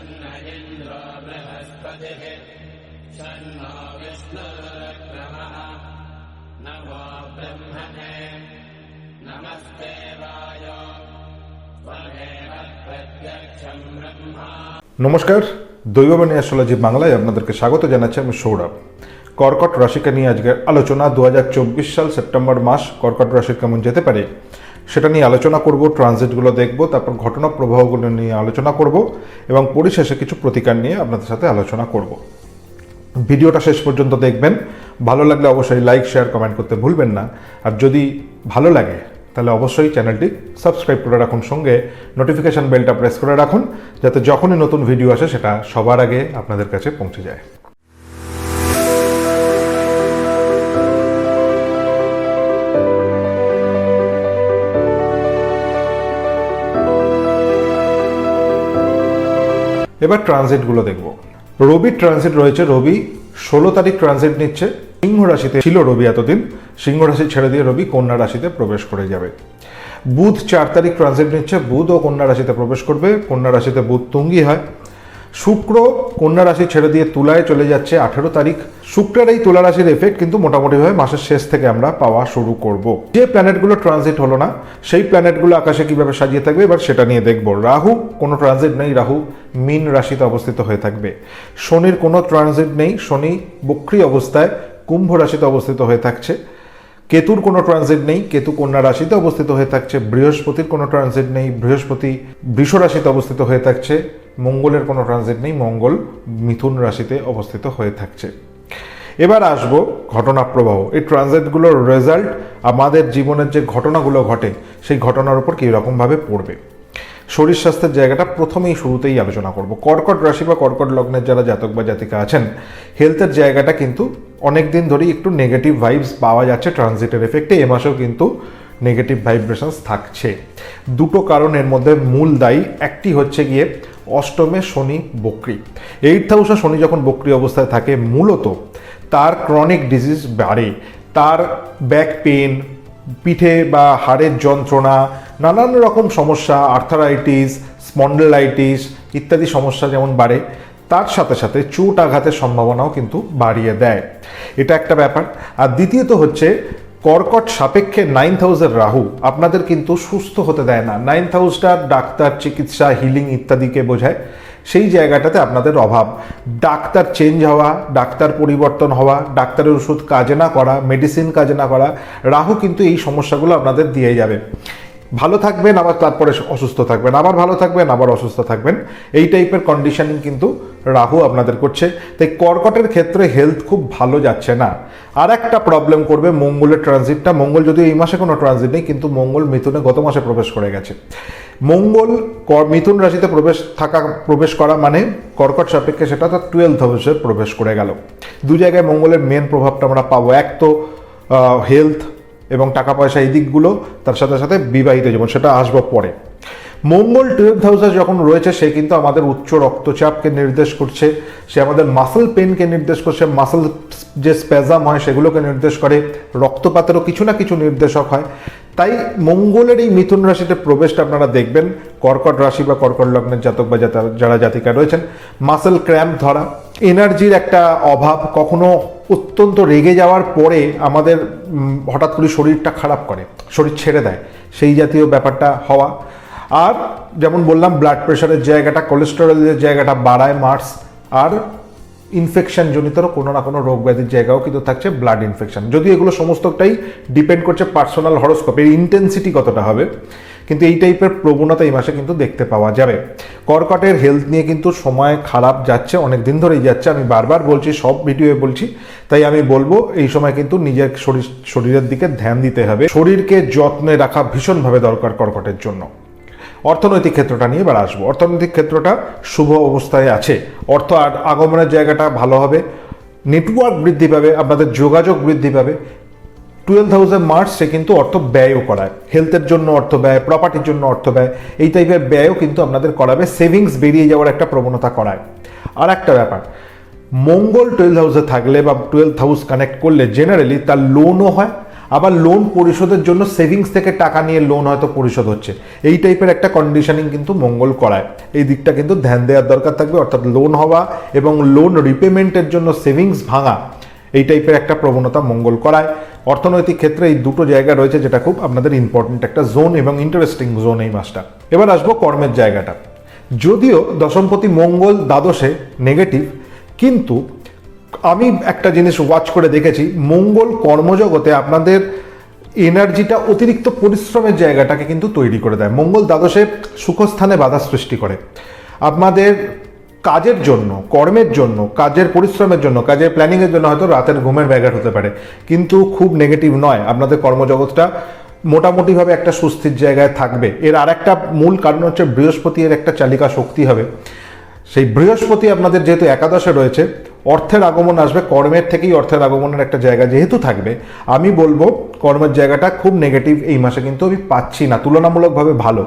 सन्न इन्द्रो बृहस्पतिः सन्नो विष्णुरुक्रमः नमो ब्रह्मणे नमस्ते वायो त्वमेव प्रत्यक्षम् ब्रह्मा নমস্কার দৈববাণী অ্যাস্ট্রোলজি বাংলায় আপনাদেরকে স্বাগত জানাচ্ছি আমি সৌরভ কর্কট রাশিকে নিয়ে আজকের আলোচনা দু সাল সেপ্টেম্বর মাস কর্কট রাশির কেমন যেতে পারে সেটা নিয়ে আলোচনা করব, ট্রানজিটগুলো দেখব, তারপর ঘটনা প্রবাহগুলো নিয়ে আলোচনা করব এবং পরিশেষে কিছু প্রতিকার নিয়ে আপনাদের সাথে আলোচনা করব। ভিডিওটা শেষ পর্যন্ত দেখবেন। ভালো লাগলে অবশ্যই লাইক, শেয়ার, কমেন্ট করতে ভুলবেন না। আর যদি ভালো লাগে, তাহলে অবশ্যই চ্যানেলটি সাবস্ক্রাইব করে রাখুন। সঙ্গে নোটিফিকেশান বেলটা প্রেস করে রাখুন, যাতে যখনই নতুন ভিডিও আসে, সেটা সবার আগে আপনাদের কাছে পৌঁছে যায়। এবার ট্রানজিটগুলো দেখব। রবি ট্রানজিট রয়েছে, রবি ষোলো তারিখ ট্রানজিট নিচ্ছে। সিংহ রাশিতে ছিল রবি এতদিন, সিংহ রাশি ছেড়ে দিয়ে রবি কন্যা রাশিতে প্রবেশ করে যাবে। বুধ চার তারিখ ট্রানজিট নিচ্ছে, বুধ ও কন্যা রাশিতে প্রবেশ করবে, কন্যা রাশিতে বুধ তুঙ্গি হয়। শুক্র কন্যা রাশি ছেড়ে দিয়ে তুলায় চলে যাচ্ছে আঠেরো তারিখ। শুক্রের এই তুলা রাশির এফেক্ট কিন্তু মোটামুটিভাবে মাসের শেষ থেকে আমরা পাওয়া শুরু করব। যে প্ল্যানেটগুলো ট্রানজিট হলো না, সেই প্ল্যানেটগুলো আকাশে কীভাবে সাজিয়ে থাকবে এবার সেটা নিয়ে দেখব। রাহু, কোনো ট্রানজিট নেই, রাহু মিন রাশিতে অবস্থিত হয়ে থাকবে। শনির কোনো ট্রানজিট নেই, শনি বক্রি অবস্থায় কুম্ভ রাশিতে অবস্থিত হয়ে থাকছে। কেতুর কোনো ট্রানজিট নেই, কেতু কন্যা রাশিতে অবস্থিত হয়ে থাকছে, বৃহস্পতির কোনো ট্রানজিট নেই, বৃহস্পতি বৃষ রাশিতে অবস্থিত হয়ে থাকছে, মঙ্গলের কোনো ট্রানজিট নেই, মঙ্গল মিথুন রাশিতে অবস্থিত হয়ে থাকছে। এবার আসব ঘটনা প্রবাহ। এই ট্রানজিটগুলোর রেজাল্ট আমাদের জীবনের যে ঘটনাগুলো ঘটে, সেই ঘটনার উপর কীরকমভাবে পড়বে? শরীর স্বাস্থ্যের জায়গাটা প্রথমেই শুরুতেই আলোচনা করব। কর্কট রাশি বা কর্কট লগ্নের যারা জাতক বা জাতিকা আছেন হেলথের জায়গাটা কিন্তু অনেক দিন ধরেই একটু নেগেটিভ ভাইবস পাওয়া যাচ্ছে ট্রানজিটের এফেক্টে এ। মাসেও কিন্তু নেগেটিভ ভাইব্রেশনস থাকছে। দুটো কারণের মধ্যে মূল দায়ী, একটি হচ্ছে গিয়ে অষ্টমে শনি বক্রি। এইট হাউসে শনি যখন বক্রি অবস্থায় থাকে, মূলত তার ক্রনিক ডিজিজ বাড়ে। তার ব্যাক পেন পিঠে বা হাড়ের যন্ত্রণা নানান রকম সমস্যা আর্থারাইটিস স্পন্ডেলাইটিস ইত্যাদি সমস্যা যেমন বাড়ে, তার সাথে সাথে চোট আঘাতের সম্ভাবনাও কিন্তু বাড়িয়ে দেয়। এটা একটা ব্যাপার। আর দ্বিতীয়ত হচ্ছে, কর্কট সাপেক্ষে নাইন হাউসের রাহু আপনাদের কিন্তু সুস্থ হতে দেয় না। নাইন হাউসটা ডাক্তার চিকিৎসা হিলিং ইত্যাদিকে বোঝায়। সেই জায়গাটাতে আপনাদের অভাব। ডাক্তার চেঞ্জ হওয়া, ডাক্তার পরিবর্তন হওয়া, ডাক্তারের ওষুধ কাজে না করা মেডিসিন কাজে না করা, রাহু কিন্তু এই সমস্যাগুলো আপনাদের দিয়ে যাবে। ভালো থাকবেন, আবার তারপরে অসুস্থ থাকবেন, আবার ভালো থাকবেন, আবার অসুস্থ থাকবেন। এই টাইপের কন্ডিশনিং কিন্তু রাহু আপনাদের করছে। তাই কর্কটের ক্ষেত্রে হেলথ খুব ভালো যাচ্ছে না। আর একটা প্রবলেম করবে মঙ্গলের ট্রানজিটটা মঙ্গল যদিও এই মাসে কোনো ট্রানজিট নেই, কিন্তু মঙ্গল মিথুনে গত মাসে প্রবেশ করে গেছে। মঙ্গল মিথুন রাশিতে প্রবেশ থাকা, প্রবেশ করা মানে কর্কট সাপেক্ষে সেটা তো টুয়েলভ হাউসে প্রবেশ করে গেল। দু জায়গায় মঙ্গলের মেন প্রভাবটা আমরা পাবো। এক তো হেলথ এবং টাকা পয়সা এই দিকগুলো তার সাথে সাথে বিবাহিত জীবন, সেটা আসব পরে। মঙ্গল টুয়েলভ হাউসে যখন রয়েছে, সে কিন্তু আমাদের উচ্চ রক্তচাপকে নির্দেশ করছে, সে আমাদের মাসল পেনকে নির্দেশ করছে মাসল যে স্প্যাজাম হয়, সেগুলোকে নির্দেশ করে, রক্তপাতেরও কিছু না কিছু নির্দেশক হয়। তাই মঙ্গলের এই মিথুন রাশিতে প্রবেশটা আপনারা দেখবেন, কর্কট রাশি বা কর্কট লগ্নের জাতক বা যারা জাতিকা রয়েছেন মাসেল ক্র্যাম্প ধরা এনার্জির একটা অভাব, কখনো অত্যন্ত রেগে যাওয়ার পরে আমাদের হঠাৎ করে শরীরটা খারাপ করে, শরীর ছেড়ে দেয়, সেই জাতীয় ব্যাপারটা হওয়া। আর যেমন বললাম ব্লাড প্রেশারের জায়গাটা কোলেস্টেরলের জায়গাটা বাড়ায় মার্স, আর ইনফেকশন কোনো না কোনো রোগ ব্যাধির জায়গাও কিন্তু থাকছে ব্লাড ইনফেকশন যদি এগুলো সমস্তটাই ডিপেন্ড করছে পার্সোনাল হরস্কোপের ইন্টেন্সিটি কতটা হবে? কিন্তু এই টাইপের প্রবণতা এই মাসে কিন্তু দেখতে পাওয়া যাবে। কর্কটের হেলথ নিয়ে কিন্তু সময় খারাপ যাচ্ছে অনেক দিন ধরেই যাচ্ছে। আমি বারবার বলছি, সব ভিডিওয়ে বলছি, তাই আমি বলব এই সময় কিন্তু নিজের শরীর, শরীরের দিকে ধ্যান দিতে হবে। শরীরকে যত্নে রাখা ভীষণভাবে দরকার কর্কটের জন্য। অর্থনৈতিক ক্ষেত্রটা নিয়ে এবার আসব। অর্থনৈতিক ক্ষেত্রটা শুভ অবস্থায় আছে। অর্থ আগমনের জায়গাটা ভালো হবে। নেটওয়ার্ক বৃদ্ধি পাবে, আপনাদের যোগাযোগ বৃদ্ধি পাবে। টুয়েলভ থাউজেন্ড মার্চ সে কিন্তু অর্থ ব্যয়ও করায়। হেলথের জন্য অর্থ ব্যয় প্রপার্টির জন্য অর্থ ব্যয়, এই টাইপের ব্যয়ও কিন্তু আপনাদের করাবে। সেভিংস বেরিয়ে যাওয়ার একটা প্রবণতা করায়। আর একটা ব্যাপার, মঙ্গল টুয়েলভ হাউসে থাকলে বা টুয়েলভ হাউস কানেক্ট করলে জেনারেলি তার লোনও হয়, আবার লোন পরিশোধের জন্য সেভিংস থেকে টাকা নিয়ে লোন হয়তো পরিশোধ হচ্ছে। এই টাইপের একটা কন্ডিশনিং কিন্তু মঙ্গল করায়। এই দিকটা কিন্তু ধ্যান দেওয়ার দরকার থাকবে, অর্থাৎ লোন হওয়া এবং লোন রিপেমেন্টের জন্য সেভিংস ভাঙা, এই টাইপের একটা প্রবণতা মঙ্গল করায়। অর্থনৈতিক ক্ষেত্রে এই দুটো জায়গা রয়েছে যেটা খুব আপনাদের ইম্পর্টেন্ট একটা জোন এবং ইন্টারেস্টিং জোন এই মাসটা। এবার আসব কর্মের জায়গাটা। যদিও দশমপতি মঙ্গল দ্বাদশে নেগেটিভ কিন্তু আমি একটা জিনিস ওয়াচ করে দেখেছি, মঙ্গল কর্মজগতে আপনাদের এনার্জিটা অতিরিক্ত পরিশ্রমের জায়গাটাকে কিন্তু তৈরি করে দেয়। মঙ্গল দ্বাদশে সুখস্থানে বাধা সৃষ্টি করে। আপনাদের কাজের জন্য, কর্মের জন্য, কাজের পরিশ্রমের জন্য, কাজের প্ল্যানিংয়ের জন্য হয়তো রাতের ঘুমের ব্যাঘাট হতে পারে। কিন্তু খুব নেগেটিভ নয়। আপনাদের কর্মজগৎটা মোটামুটিভাবে একটা সুস্থির জায়গায় থাকবে। এর আর একটা মূল কারণ হচ্ছে বৃহস্পতি এর একটা চালিকা শক্তি হবে। সেই বৃহস্পতি আপনাদের যেহেতু একাদশে রয়েছে, অর্থের আগমন আসবে, কর্মের থেকেই অর্থের আগমনের একটা জায়গা যেহেতু থাকবে। আমি বলব, কর্মের জায়গাটা খুব নেগেটিভ এই মাসে কিন্তু আমি পাচ্ছি না, তুলনামূলকভাবে ভালো।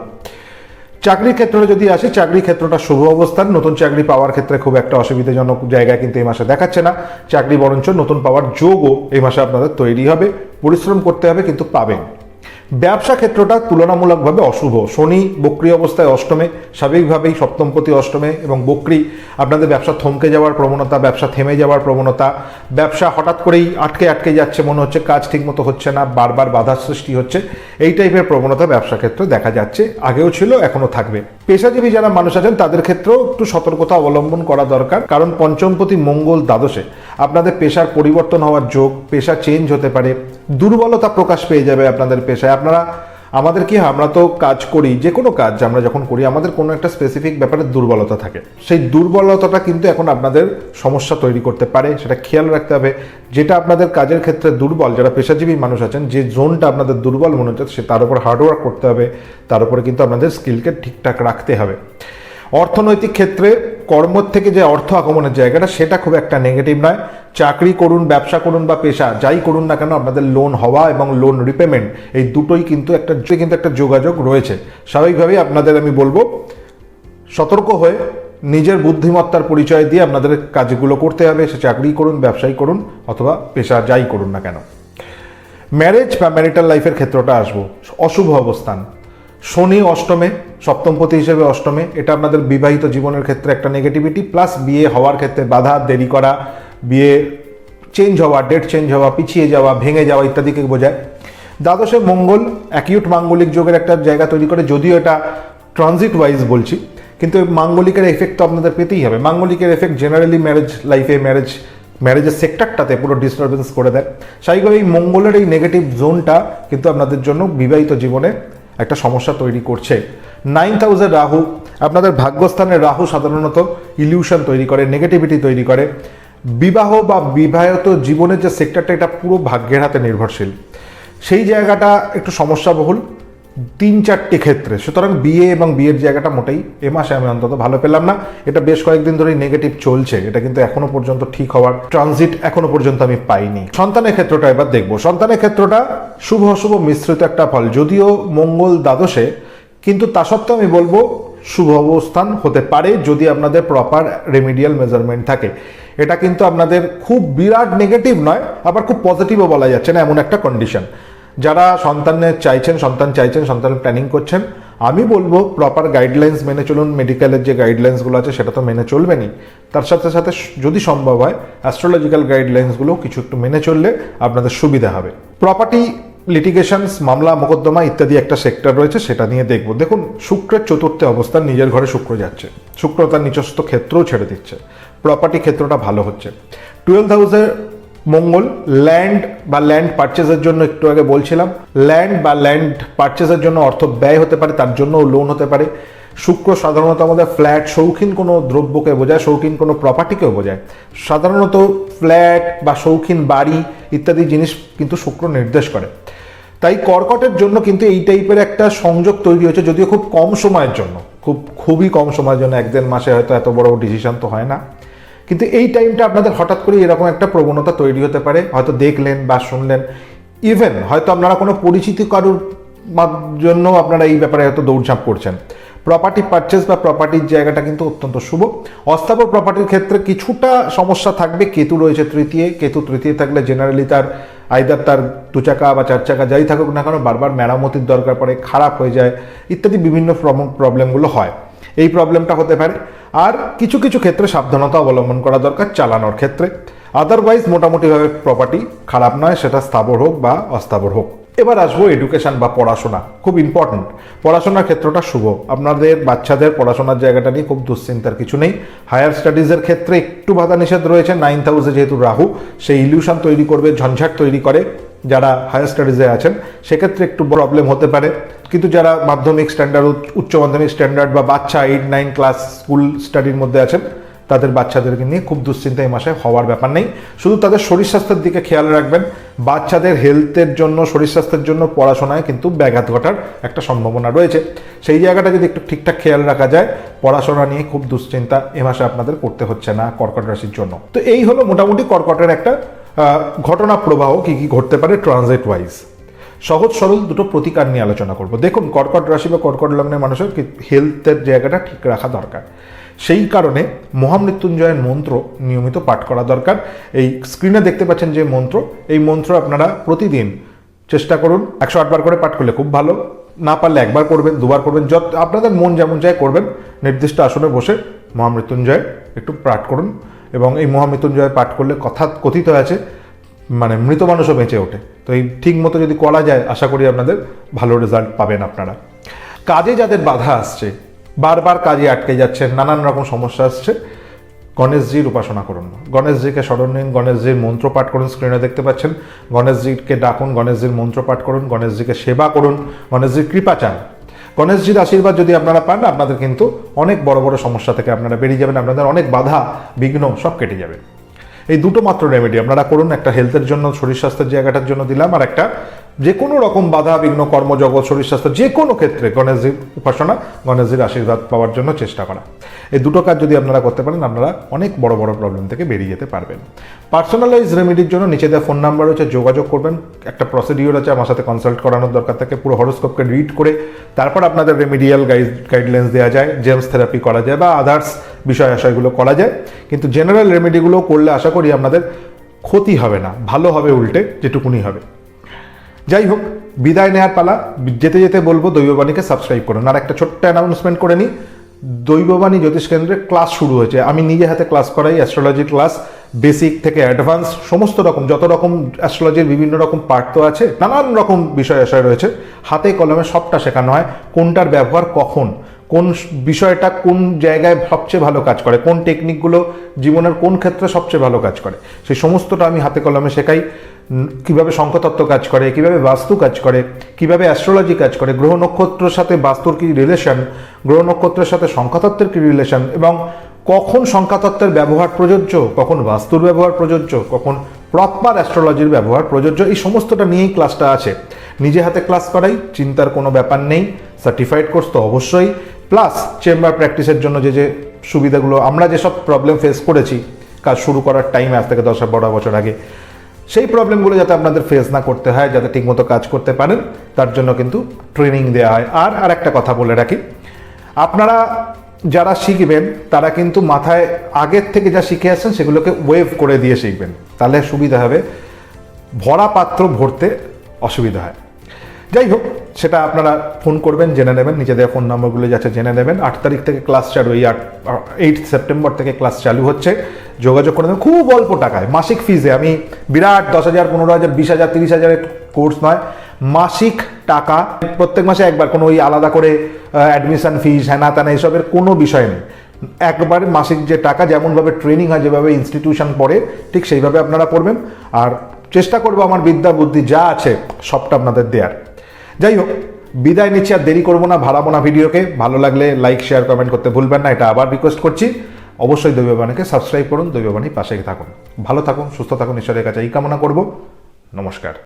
চাকরির ক্ষেত্রে যদি আসে, চাকরি ক্ষেত্রটা শুভ অবস্থান। নতুন চাকরি পাওয়ার ক্ষেত্রে খুব একটা অসুবিধাজনক জায়গা কিন্তু এই মাসে দেখাচ্ছে না। চাকরি বরঞ্চ নতুন পাওয়ার যোগও এই মাসে আপনাদের তৈরি হবে। পরিশ্রম করতে হবে, কিন্তু পাবেন। ব্যবসা ক্ষেত্রটা তুলনামূলকভাবে অশুভ। শনি বক্রি অবস্থায় অষ্টমে, স্বাভাবিকভাবেই সপ্তমপতি অষ্টমে এবং বক্রি আপনাদের ব্যবসা থমকে যাওয়ার প্রবণতা, ব্যবসা থেমে যাওয়ার প্রবণতা, ব্যবসা হঠাৎ করেই আটকে আটকে যাচ্ছে, মনে হচ্ছে কাজ ঠিকমতো হচ্ছে না, বারবার বাধার সৃষ্টি হচ্ছে, এই টাইপের প্রবণতা ব্যবসা ক্ষেত্রে দেখা যাচ্ছে, আগেও ছিল, এখনও থাকবে। পেশাজীবী যারা মানুষ আছেন, তাদের ক্ষেত্রেও একটু সতর্কতা অবলম্বন করা দরকার। কারণ পঞ্চমপতি মঙ্গল দ্বাদশে আপনাদের পেশার পরিবর্তন হওয়ার যোগ, পেশা চেঞ্জ হতে পারে, দুর্বলতা প্রকাশ পেয়ে যাবে আপনাদের পেশায়। আপনারা আমাদের কি আমরা তো কাজ করি, যে কোনো কাজ আমরা যখন করি, আমাদের কোনো একটা স্পেসিফিক ব্যাপারে দুর্বলতা থাকে। সেই দুর্বলতাটা কিন্তু এখন আপনাদের সমস্যা তৈরি করতে পারে, সেটা খেয়াল রাখতে হবে। যেটা আপনাদের কাজের ক্ষেত্রে দুর্বল, যারা পেশাজীবী মানুষ আছেন, যে জোনটা আপনাদের দুর্বল মনে হচ্ছে, সে তার উপর হার্ডওয়ার্ক করতে হবে, তার উপরে কিন্তু আপনাদের স্কিলকে ঠিকঠাক রাখতে হবে। অর্থনৈতিক ক্ষেত্রে কর্ম থেকে যে অর্থ আগমনের জায়গাটা, সেটা খুব একটা নেগেটিভ নয়। চাকরি করুন, ব্যবসা করুন বা পেশা, যাই করুন না কেন, আপনাদের লোন হওয়া এবং লোন রিপেমেন্ট এই দুটোই কিন্তু একটা কিন্তু একটা যোগাযোগ রয়েছে। স্বাভাবিকভাবেই আপনাদের আমি বলব, সতর্ক হয়ে নিজের বুদ্ধিমত্তার পরিচয় দিয়ে আপনাদের কাজগুলো করতে হবে। সে চাকরি করুন, ব্যবসায়ী করুন অথবা পেশা, যাই করুন না কেন। ম্যারেজ বা ম্যারিটাল লাইফের ক্ষেত্রটা আসব। অশুভ অবস্থান। শনি অষ্টমে, সপ্তমপতি হিসেবে অষ্টমে, এটা আপনাদের বিবাহিত জীবনের ক্ষেত্রে একটা নেগেটিভিটি প্লাস বিয়ে হওয়ার ক্ষেত্রে বাধা, দেরি করা, বিয়ে চেঞ্জ হওয়া ডেট চেঞ্জ হওয়া, পিছিয়ে যাওয়া, ভেঙে যাওয়া ইত্যাদিকে বোঝায়। দ্বাদশে মঙ্গল অ্যাকিউট মাঙ্গলিক যোগের একটা জায়গা তৈরি করে, যদিও এটা ট্রানজিট ওয়াইজ বলছি, কিন্তু মাঙ্গলিকের এফেক্ট তো আপনাদের পেতেই হবে। মাঙ্গলিকের এফেক্ট জেনারেলি ম্যারেজ লাইফে ম্যারেজ ম্যারেজের সেক্টরটাতে পুরো ডিস্টারবেন্স করে দেয়। স্বাভাবিকভাবে এই মঙ্গলের এই নেগেটিভ জোনটা কিন্তু আপনাদের জন্য বিবাহিত জীবনে একটা সমস্যা তৈরি করছে। নাইন হাউসের রাহু, আপনাদের ভাগ্যস্থানের রাহু সাধারণত ইলিউশন তৈরি করে নেগেটিভিটি তৈরি করে। বিবাহ বা বিবাহিত জীবনের যে সেক্টরটা এটা পুরো ভাগ্যের হাতে নির্ভরশীল। সেই জায়গাটা একটু সমস্যাবহুল। তিন চারটি ক্ষেত্রে। সুতরাং বিয়ে এবং বিয়ের জায়গাটা মোটেই এ মাসে আমি অন্তত ভালো পেলাম না। এটা বেশ কয়েকদিন ধরেই নেগেটিভ চলছে। এটা কিন্তু এখনও পর্যন্ত ঠিক হওয়ার ট্রানজিট এখনও পর্যন্ত আমি পাইনি। সন্তানের ক্ষেত্রটা এবার দেখব। সন্তানের ক্ষেত্রটা শুভ অশুভ মিশ্রিত একটা ফল। যদিও মঙ্গল দ্বাদশে, কিন্তু তা সত্ত্বেও আমি বলব শুভ অবস্থান হতে পারে যদি আপনাদের প্রপার রেমিডিয়াল মেজারমেন্ট থাকে। এটা কিন্তু আপনাদের খুব বিরাট নেগেটিভ নয়, আবার খুব পজিটিভও বলা যাচ্ছে না, এমন একটা কন্ডিশন যারা সন্তানের চাইছেন, সন্তান চাইছেন সন্তানের প্ল্যানিং করছেন, আমি বলব প্রপার গাইডলাইন্স মেনে চলুন। মেডিকেলের যে গাইডলাইন্সগুলো আছে, সেটা তো মেনে চলবেনই। তার সাথে সাথে যদি সম্ভব হয় অ্যাস্ট্রোলজিক্যাল গাইডলাইন্সগুলো কিছু একটু মেনে চললে আপনাদের সুবিধা হবে। প্রপার্টি লিটিগেশনস মামলা, মোকদ্দমা ইত্যাদি একটা সেক্টর রয়েছে, সেটা নিয়ে দেখব। দেখুন, শুক্রের চতুর্থে অবস্থান, নিজের ঘরে শুক্র যাচ্ছে। শুক্র তার নিজস্ব ক্ষেত্রও ছেড়ে দিচ্ছে। প্রপার্টি ক্ষেত্রটা ভালো হচ্ছে। টুয়েলভ হাউসে মঙ্গল ল্যান্ড বা ল্যান্ড পারচেজের জন্য একটু আগে বলছিলাম। ল্যান্ড বা ল্যান্ড পারচেজের জন্য অর্থ ব্যয় হতে পারে, তার জন্য লোন হতে পারে। শুক্র সাধারণত আমাদের ফ্ল্যাট শৌখিন কোনো দ্রব্যকে বোঝায়, শৌখিন কোনো প্রপার্টিকেও বোঝায়। সাধারণত ফ্ল্যাট বা শৌখিন বাড়ি ইত্যাদি জিনিস কিন্তু শুক্র নির্দেশ করে। তাই কর্কটের জন্য কিন্তু এই টাইপের একটা সংযোগ তৈরি হয়েছে, যদিও খুব কম সময়ের জন্য। খুব, খুবই কম সময়ের জন্য, এক দেড় মাসে হয়তো এত বড় ডিসিশন তো হয় না। কিন্তু এই টাইমটা আপনাদের হঠাৎ করে এরকম একটা প্রবণতা তৈরি হতে পারে। হয়তো দেখলেন বা শুনলেন। ইভেন হয়তো আপনারা কোনো পরিচিতি কারুর জন্য আপনারা এই ব্যাপারে হয়তো দৌড়ঝাঁপ করছেন। প্রপার্টি পারচেস বা প্রপার্টির জায়গাটা কিন্তু অত্যন্ত শুভ। অস্থাবর প্রপার্টির ক্ষেত্রে কিছুটা সমস্যা থাকবে। কেতু রয়েছে তৃতীয়। কেতু তৃতীয় থাকলে জেনারেলি তার আইদার তার দু চাকা বা চার চাকা যাই থাকুক না কেন বারবার মেরামতির দরকার পড়ে, খারাপ হয়ে যায়, ইত্যাদি বিভিন্ন প্রবলেমগুলো হয়। এই প্রবলেমটা হতে পারে। আর কিছু কিছু ক্ষেত্রে সাবধানতা অবলম্বন করা দরকার চালানোর ক্ষেত্রে। আদারওয়াইজ মোটামুটিভাবে প্রপার্টি খারাপ নয়, সেটা স্থাবর হোক বা অস্থাবর হোক। এবার আসব এডুকেশন বা পড়াশোনা, খুব ইম্পর্ট্যান্ট পড়াশোনার ক্ষেত্রটা শুভ। আপনাদের বাচ্চাদের পড়াশোনার জায়গাটা নিয়ে খুব দুশ্চিন্তার কিছু নেই। হায়ার স্টাডিজের ক্ষেত্রে একটু বাধা নিষেধ রয়েছে নাইন্থ হাউসে যেহেতু রাহু, সেই ইলিউশন তৈরি করবে, ঝঞ্ঝাট তৈরি করে যারা হায়ার স্টাডিজে আছেন, সেক্ষেত্রে একটু প্রবলেম হতে পারে। কিন্তু যারা মাধ্যমিক স্ট্যান্ডার্ড উচ্চ মাধ্যমিক স্ট্যান্ডার্ড বা বাচ্চা এইট নাইন ক্লাস স্কুল স্টাডির মধ্যে আছেন তাদের বাচ্চাদেরকে নিয়ে খুব দুশ্চিন্তা এই মাসে হওয়ার ব্যাপার নেই। শুধু তাদের শরীর স্বাস্থ্যের দিকে খেয়াল রাখবেন। বাচ্চাদের হেলথের জন্য, শরীর স্বাস্থ্যের জন্য পড়াশোনায় কিন্তু ব্যাঘাত ঘটার একটা সম্ভাবনা রয়েছে। সেই জায়গাটা যদি একটু ঠিকঠাক খেয়াল রাখা যায়, পড়াশোনা নিয়ে খুব দুশ্চিন্তা এ মাসে আপনাদের করতে হচ্ছে না কর্কট রাশির জন্য। তো এই হলো মোটামুটি কর্কটের একটা ঘটনা প্রবাহ কি কি ঘটতে পারে ট্রানজিট ওয়াইজ সহজ সরল দুটো প্রতিকার নিয়ে আলোচনা করব। দেখুন, কর্কট রাশি বা কর্কট লগ্নের মানুষের হেলথের জায়গাটা ঠিক রাখা দরকার। সেই কারণে মহামৃত্যুঞ্জয়ের মন্ত্র নিয়মিত পাঠ করা দরকার। এই স্ক্রিনে দেখতে পাচ্ছেন যে মন্ত্র, এই মন্ত্র আপনারা প্রতিদিন চেষ্টা করুন একশো আটবার করে পাঠ করলে খুব ভালো। না পারলে একবার করবেন, দুবার করবেন, যত আপনাদের মন যেমন চায় করবেন, নির্দিষ্ট আসনে বসে মহামৃত্যুঞ্জয় একটু পাঠ করুন এবং এই মহামৃত্যুঞ্জয় পাঠ করলে কথা কথিত আছে মানে মৃত মানুষও বেঁচে ওঠে। তো এই ঠিক মতো যদি করা যায়, আশা করি আপনাদের ভালো রেজাল্ট পাবেন আপনারা। কাজে যাদের বাধা আসছে বারবার কাজে আটকে যাচ্ছেন, নানান রকম সমস্যা আসছে। গণেশজির উপাসনা করুন। গণেশজিকে স্মরণ নিন, গণেশজির মন্ত্র পাঠ করুন স্ক্রিনে দেখতে পাচ্ছেন। গণেশজিকে ডাকুন, গণেশজির মন্ত্র পাঠ করুন, গণেশজিকে সেবা করুন, গণেশজির কৃপা চান। গণেশজির আশীর্বাদ যদি আপনারা পান, আপনাদের কিন্তু অনেক বড় বড় সমস্যা থেকে আপনারা বেরিয়ে যাবেন, আপনাদের অনেক বাধা, বিঘ্ন সব কেটে যাবে। এই দুটো মাত্র রেমেডি আপনারা করুন, একটা হেলথের জন্য, শরীর স্বাস্থ্যের জায়গাটার জন্য দিলাম, আর একটা যে কোনো রকম বাধা, বিঘ্ন কর্মজগৎ শরীর স্বাস্থ্য, যে কোনো ক্ষেত্রে গণেশজির উপাসনা, গণেশজির আশীর্বাদ পাওয়ার জন্য চেষ্টা করা। এই দুটো কাজ যদি আপনারা করতে পারেন, আপনারা অনেক বড় বড় প্রবলেম থেকে বেরিয়ে যেতে পারবেন। পার্সোনালাইজ রেমেডির জন্য নিচে দেওয়া ফোন নাম্বার রয়েছে, যোগাযোগ করবেন। একটা প্রসিডিওর আছে আমার সাথে কনসাল্ট করানোর দরকার থাকে, পুরো হরোস্কোপকে রিড করে তারপর আপনাদের রেমিডিয়াল গাইড গাইডলাইন্স দেওয়া যায় জেমস থেরাপি করা যায় বা আদার্স বিষয় আশয়গুলো করা যায়। কিন্তু জেনারেল রেমেডিগুলো করলে আশা করি আপনাদের ক্ষতি হবে না, ভালো হবে উল্টে, যেটুকুনি হবে। যাই হোক বিদায় নেয়ার পালা। যেতে যেতে বলব, দৈববাণীকে সাবস্ক্রাইব করুন। আর একটা ছোট্ট অ্যানাউন্সমেন্ট করে নিই। দৈববাণী জ্যোতিষ কেন্দ্রে ক্লাস শুরু হয়েছে। আমি নিজে হাতে ক্লাস করাই অ্যাস্ট্রোলজি ক্লাস বেসিক থেকে অ্যাডভান্স সমস্ত রকম, যত রকম অ্যাস্ট্রোলজির বিভিন্ন রকম পার্ট তো আছে, নানান রকম বিষয় আশয় রয়েছে। হাতে কলমে সবটা শেখানো হয়, কোনটার ব্যবহার কখন কোন বিষয়টা কোন জায়গায় সবচেয়ে ভালো কাজ করে, কোন টেকনিকগুলো জীবনের কোন ক্ষেত্রে সবচেয়ে ভালো কাজ করে, সেই সমস্তটা আমি হাতে কলমে শেখাই। কীভাবে শঙ্কতত্ত্ব কাজ করে, কীভাবে বাস্তু কাজ করে, কীভাবে অ্যাস্ট্রোলজি কাজ করে, গ্রহ নক্ষত্রের সাথে বাস্তুর কী রিলেশন গ্রহ নক্ষত্রের সাথে সংখ্যাতত্ত্বের কী রিলেশন এবং কখন সংখ্যাতত্ত্বের ব্যবহার প্রযোজ্য, কখন বাস্তুর ব্যবহার প্রযোজ্য, কখন প্রপার অ্যাস্ট্রোলজির ব্যবহার প্রযোজ্য, এই সমস্তটা নিয়েই ক্লাসটা আছে। নিজে হাতে ক্লাস করাই, চিন্তার কোনো ব্যাপার নেই সার্টিফাইড কোর্স তো অবশ্যই। প্লাস চেম্বার প্র্যাকটিসের জন্য যে যে সুবিধাগুলো, আমরা যেসব প্রবলেম ফেস করেছি, কাজ শুরু করার টাইম আজ থেকে দশ, বারো বছর আগে, সেই প্রবলেমগুলো যাতে আপনাদের ফেস না করতে হয়, যাতে ঠিকমতো কাজ করতে পারেন, তার জন্য কিন্তু ট্রেনিং দেওয়া হয়। আর আর একটা কথা বলে রাখি, আপনারা যারা শিখবেন, তারা কিন্তু মাথায় আগের থেকে যা শিখে আসছেন, সেগুলোকে ওয়েভ করে দিয়ে শিখবেন। তাহলে সুবিধা হবে, ভরা পাত্র ভরতে অসুবিধা হয়। যাই হোক, সেটা আপনারা ফোন করবেন, জেনে নেবেন নিচে দেওয়া ফোন নম্বরগুলো যাচ্ছে জেনে নেবেন। আট তারিখ থেকে ক্লাস চালু, এই আট এইট সেপ্টেম্বর থেকে ক্লাস চালু হচ্ছে। যোগাযোগ করে নেবেন, খুব অল্প টাকায়, মাসিক ফিজে আমি বিরাট দশ হাজার, পনেরো হাজার, বিশ হাজার, তিরিশ হাজারের কোর্স নয়, মাসিক টাকা, প্রত্যেক মাসে একবার কোনো ওই আলাদা করে অ্যাডমিশন ফিস হ্যানা ত্যানা, এসবের কোনো বিষয় নেই। একবার মাসিক যে টাকা যেমনভাবে ট্রেনিং হয়, যেভাবে ইনস্টিটিউশন পড়ে, ঠিক সেইভাবে আপনারা পড়বেন আর চেষ্টা করব আমার বিদ্যা বুদ্ধি যা আছে, সবটা আপনাদের দেওয়ার যাই হোক বিদায় নিচ্ছি আর দেরি করব না, ভাড়াবো না ভিডিওকে। ভালো লাগলে লাইক শেয়ার কমেন্ট করতে ভুলবেন না, এটা আবার রিকোয়েস্ট করছি। অবশ্যই দৈববাণীকে সাবস্ক্রাইব করুন, দৈববাণী পাশে থাকুন। ভালো থাকুন, সুস্থ থাকুন, ঈশ্বরের কাছে এই কামনা করব। নমস্কার।